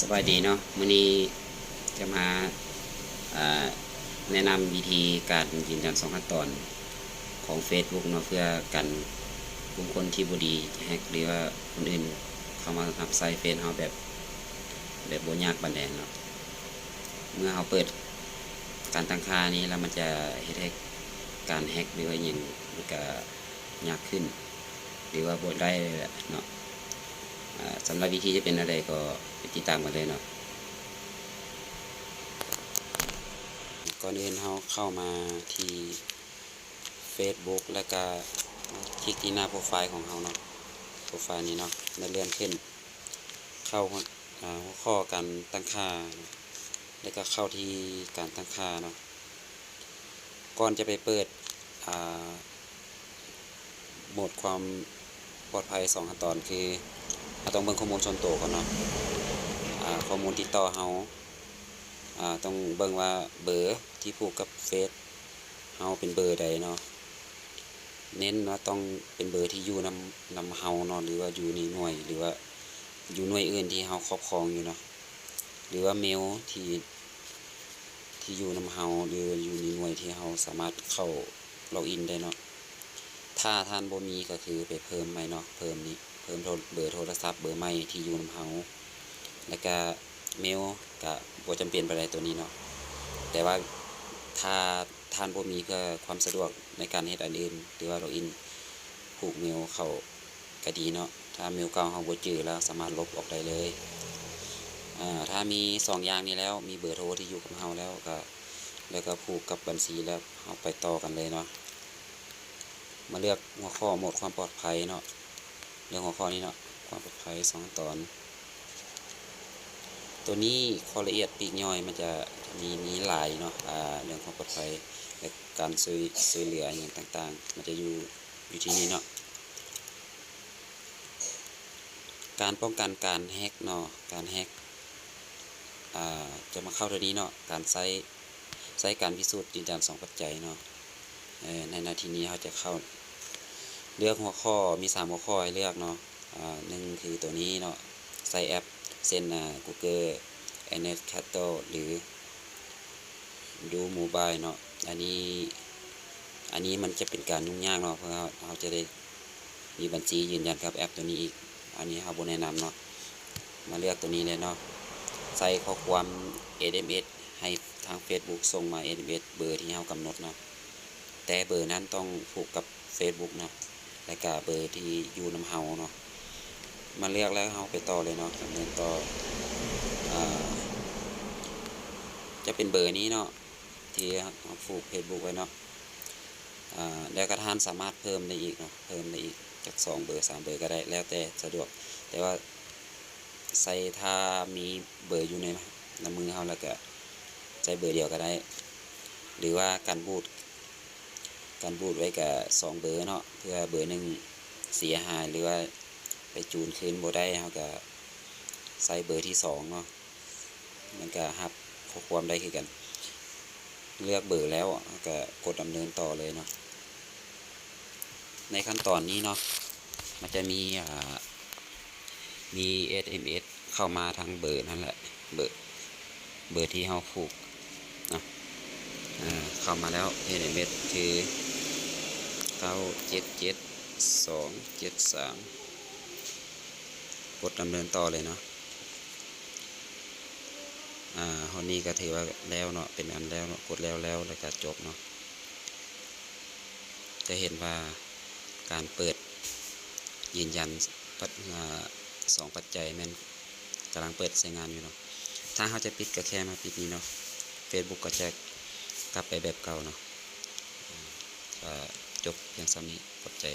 สบายดีเนาะมื้อนี้จะมาแนะนำวิธีการยืนยันสองขั้นตอนของ Facebook เนาะเพื่อกันกลุ่มคนที่บดีแฮกหรือว่าคนอื่นเข้ามาทำไซเฟซเฮาแบบแบบโบยากบันแดนเนาะเมื่อเฮาเปิดการตั้งค่านี้แล้วมันจะเฮ็ดให้การแฮกหรือว่าหยังมันก็ยากขึ้น หรือว่าบ่ได้เลยแหละเนาะ สำหรับวิธีจะเป็นอะไรก็ไปติดตามกันเลยเนาะก่อนอื่นเราเข้ามาที่ Facebook แล้วก็คลิกที่หน้าโปรไฟล์ของเราเนาะโปรไฟล์นี้เนาะแล้วเลื่อนขึ้น เข้าหัวข้อการตั้งค่า แล้วก็เข้าที่การตั้งค่าเนาะก่อนจะไปเปิดโหมดความปลอดภัยสองขั้นตอนคือ เราต้องเบิ่งข้อมูลส่วนตัวก่อนเนาะข้อมูลติดต่อเฮาอ่าต้องเบิ่งว่าเบอร์ที่ผูกกับเฟซเฮาเป็นเบอร์ใดเนาะเน้นว่าต้องเป็นเบอร์ที่อยู่นำนำเฮาเนาะหรือว่าอยู่ในหน่วยหรือว่าอยู่หน่วยอื่นที่เฮาครอบครองอยู่เนาะหรือว่าเมลที่ที่อยู่นำเฮาหรืออยู่ในหน่วยที่เฮาสามารถเข้าล็อกอินได้เนาะถ้าท่านบ่มีก็คือไปเพิ่มใหม่เนาะเพิ่มนี้ เพิ่มโทรเบอร์โทรศัพท์เบอร์ใหม่ที่อยู่นำเฮาแล้วก็เมลก็บ่จำเป็นไปได้ตัวนี้เนาะแต่ว่าถ้าท่านบ่มีเพื่อความสะดวกในการเฮ็ดอันอื่นหรือว่าล็อกอินผูกเมลเข้าก็ดีเนาะถ้าเมลเก่าเฮาบ่จื้อแล้วสามารถลบออกได้เลยอ่าถ้ามีสองอย่างนี้แล้วมีเบอร์โทรที่อยู่กับเฮาแล้วก็แล้วก็ผูกกับบัญชีแล้วเฮาไปต่อกันเลยเนาะมาเลือกหัวข้อหมดความปลอดภัยเนาะ เรื่องหัวข้อนี้เนาะความปลอดภัยสองตอน ตัวนี้ข้อละเอียดปีกย่อยมันจะมีมีหลายเนาะอ่าเรื่องความปลอดภัยและการช่วยช่วยเหลืออย่างต่างๆ มันจะอยู่อยู่ที่นี่เนาะการป้องกันการแฮกเนาะการแฮกอ่าจะมาเข้าตัวนี้เนาะการใช้ใช้การพิสูจน์ยืนยันสองปัจจัยเนาะในนาทีนี้เขาจะเข้า เลือกหัวข้อมีสามหัวข้อให้เลือกเนาะอ่าหนึ่งคือตัวนี้เนาะใส่แอปเช่นอ่า Google a n e t c a t o หรือดูโมบายเนาะอันนี้อันนี้มันจะเป็นการยุ่งยากเนาะเพราะเราเราจะได้มีบัญชียืนยันกับแอปตัวนี้อีก อันนี้เราบนแนะนำเนาะมาเลือกตัวนี้เลยเนาะใส่ข้อความ SMS ให้ทาง Facebook ส่งมา SMS เบอร์ที่เรากำหนดเนาะแต่เบอร์นั้นต้องผูกกับ Facebook เนาะ แล้วก็เบอร์ที่อยู่น้ำเฮาเนาะมาเลือกแล้วเฮาไปต่อเลยเนาะดำเนินต่ออจะเป็นเบอร์นี้เนาะที่เราผูกเฟซบุ๊กไว้เนาะแล้วก็ท่านสามารถเพิ่มได้อีกเนาะเพิ่มได้อีกจากสองเบอร์สามเบอร์ก็ได้แล้วแต่สะดวก แต่ว่าใส่ถ้ามีเบอร์อยู่ในในมือเฮาแล้วก็ใช้เบอร์เดียวก็ได้ หรือว่าการบูด การบูดไว้กับสองเบอร์เนาะเพื่อเบอร์หนึ่งเสียหายหรือว่าไปจูนคืนบ่ได้เขาก็ใส่เบอร์ที่สองเนาะมันก็รับข้อความได้คือกัน เลือกเบอร์แล้วก็กดดำเนินต่อเลยเนาะในขั้นตอนนี้เนาะมันจะมีอ่ามี SMS เข้ามาทางเบอร์นั่นแหละเบอร์เบอร์ที่เขาผูกเนาะเข้ามาแล้ว SMS คือ เก้าเจ็ดเจ็ดสองเจ็ดสามกดดำเนินต่อเลยเนาะอ่าคนนี้ก็ถือว่าแล้วเนาะเป็นอันแล้วเนาะกดแล้วแล้วแล้วก็จบเนาะจะเห็นว่าการเปิดยืนยันปัจสองปัจจัยแมันกำลังเปิดใช้งานอยู่เนาะถ้าเขาจะปิดก็แค่มาปิดนี้เนาะ Facebook ก็จะกลับไปแบบเก่าเนาะ จบเพียงสำนี้ขอบใจ